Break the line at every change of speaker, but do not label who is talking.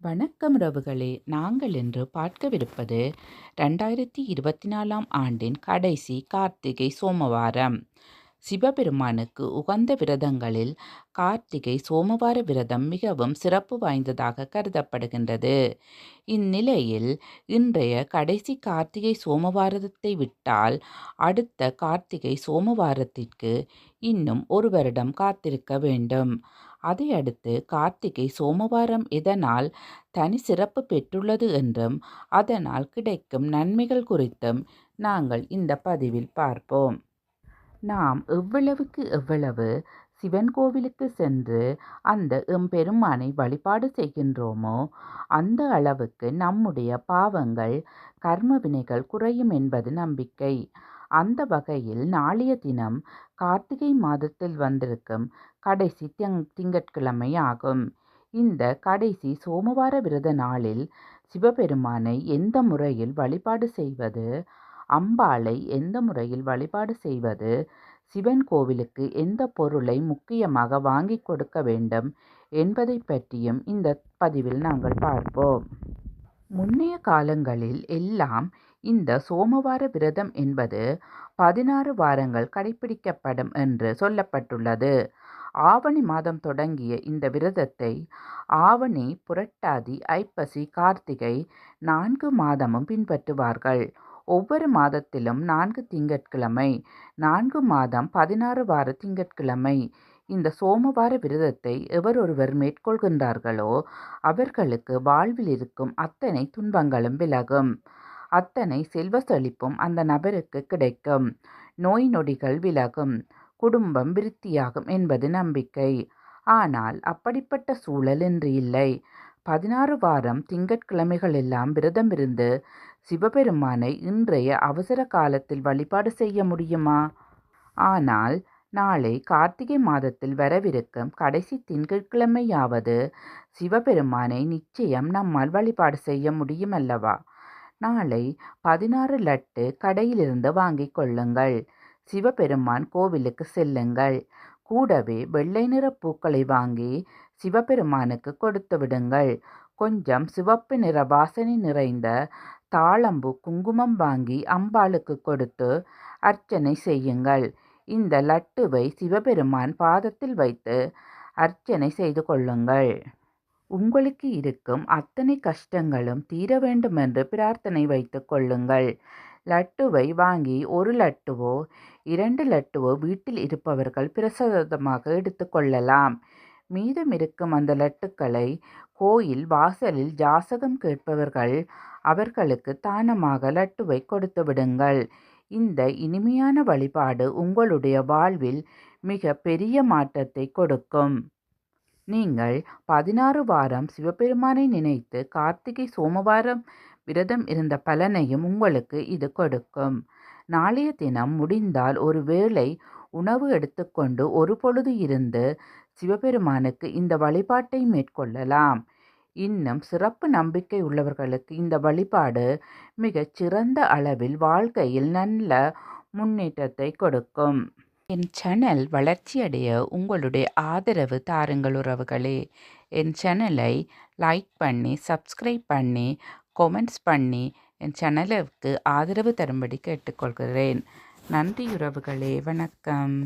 வணக்கம் ரவுகளே. நாங்கள் இன்று பார்க்கவிருப்பது ரெண்டாயிரத்தி இருபத்தி நாலாம் ஆண்டின் கடைசி கார்த்திகை சோமவாரம். சிவபெருமானுக்கு உகந்த விரதங்களில் கார்த்திகை சோமவார விரதம் மிகவும் சிறப்பு வாய்ந்ததாக கருதப்படுகின்றது. இந்நிலையில் இன்றைய கடைசி கார்த்திகை சோமவாரத்தை விட்டால் அடுத்த கார்த்திகை சோமவாரத்திற்கு இன்னும் ஒரு வருடம் காத்திருக்க வேண்டும். அதையடுத்து கார்த்திகை சோமவாரம் இதனால் தனி சிறப்பு பெற்றுள்ளது என்றும் அதனால் கிடைக்கும் நன்மைகள் குறித்தும் நாங்கள் இந்த பதிவில் பார்ப்போம். நாம் எவ்வளவுக்கு எவ்வளவு சிவன் கோவிலுக்கு சென்று அந்த எம்பெருமானை வழிபாடு செய்கின்றோமோ அந்த அளவுக்கு நம்முடைய பாவங்கள் கர்ம வினைகள் குறையும் என்பது நம்பிக்கை. அந்த வகையில் நாளைய தினம் கார்த்திகை மாதத்தில் வந்திருக்கும் கடைசி திங் திங்கட்கிழமை ஆகும். இந்த கடைசி சோமவார விரத நாளில் சிவபெருமானை எந்த முறையில் வழிபாடு செய்வது அம்பாளை எந்த முறையில் வழிபாடு செய்வது சிவன் கோவிலுக்கு எந்த பொருளை முக்கியமாக வாங்கி கொடுக்க வேண்டும் என்பதை பற்றியும் இந்த பதிவில் நாங்கள் பார்ப்போம். முன்னைய காலங்களில் எல்லாம் இந்த சோமவார விரதம் என்பது பதினாறு வாரங்கள் கடைபிடிக்கப்படும் என்று சொல்லப்பட்டுள்ளது. ஆவணி மாதம் தொடங்கிய இந்த விரதத்தை ஆவணி புரட்டாதி ஐப்பசி கார்த்திகை நான்கு மாதமும் பின்பற்றுவார்கள். ஒவ்வொரு மாதத்திலும் நான்கு திங்கட்கிழமை நான்கு மாதம் பதினாறு வார திங்கட்கிழமை. இந்த சோமவார விரதத்தை எவரொருவர் மேற்கொள்கின்றார்களோ அவர்களுக்கு வாழ்வில் இருக்கும் அத்தனை துன்பங்களும் விலகும். அத்தனை செல்வ செழிப்பும் அந்த நபருக்கு கிடைக்கும். நோய் நொடிகள் விலகும். குடும்பம் விருத்தியாகும் என்பது நம்பிக்கை. ஆனால் அப்படிப்பட்ட சூழல் இன்று இல்லை. பதினாறு வாரம் திங்கட்கிழமைகள் எல்லாம் விரதம் இருந்து சிவபெருமானை இன்றைய அவசர காலத்தில் வழிபாடு செய்ய முடியுமா? ஆனால் நாளை கார்த்திகை மாதத்தில் வரவிருக்கும் கடைசி திங்கட்கிழமையாவது சிவபெருமானை நிச்சயம் நம்மால் வழிபாடு செய்ய முடியுமல்லவா? நாளை பதினாறு லட்டு கடையிலிருந்து வாங்கிக் கொள்ளுங்கள். சிவபெருமான் கோவிலுக்கு செல்லுங்கள். கூடவே வெள்ளை நிற பூக்களை வாங்கி சிவபெருமானுக்கு கொடுத்து விடுங்கள். கொஞ்சம் சிவப்பு நிற வாசனை நிறைந்த தாளம்பு குங்குமம் வாங்கி அம்பாளுக்கு கொடுத்து அர்ச்சனை செய்யுங்கள். இந்த லட்டுவை சிவபெருமான் பாதத்தில் வைத்து அர்ச்சனை செய்து கொள்ளுங்கள். உங்களுக்கு இருக்கும் அத்தனை கஷ்டங்களும் தீர வேண்டுமென்று பிரார்த்தனை வைத்து கொள்ளுங்கள். லட்டுவை வாங்கி ஒரு லட்டுவோ இரண்டு லட்டுவோ வீட்டில் இருப்பவர்கள் பிரசாதமாக எடுத்துக்கொள்ளலாம் மீதம் இருக்கும் அந்த லட்டுக்களை கோயில் வாசலில் ஜாசகம் கேட்பவர்கள் அவர்களுக்கு தானமாக லட்டுவை கொடுத்து விடுங்கள். இந்த இனிமையான வழிபாடு உங்களுடைய வாழ்வில் மிக பெரிய மாற்றத்தை கொடுக்கும். நீங்கள் பதினாறு வாரம் சிவபெருமானை நினைத்து கார்த்திகை சோமவாரம் விரதம் இருந்த பலனையும் உங்களுக்கு இது கொடுக்கும். நாளைய தினம் முடிந்தால் ஒரு வேளை உணவு எடுத்துக்கொண்டு ஒரு பொழுது இருந்து சிவபெருமானுக்கு இந்த வழிபாட்டை மேற்கொள்ளலாம். இன்னும் சிறப்பு நம்பிக்கை உள்ளவர்களுக்கு இந்த வழிபாடு மிகச் சிறந்த அளவில் வாழ்க்கையில் நல்ல முன்னேற்றத்தை கொடுக்கும். என் சேனல் வளர்ச்சியடைய உங்களுடைய ஆதரவு தாருங்கள் உறவுகளே. என் சேனலை லைக் பண்ணி சப்ஸ்கிரைப் பண்ணி கொமெண்ட்ஸ் பண்ணி என் சேனலுக்கு ஆதரவு தரும்படி கேட்டுக்கொள்கிறேன். நன்றி உறவுகளே வணக்கம்.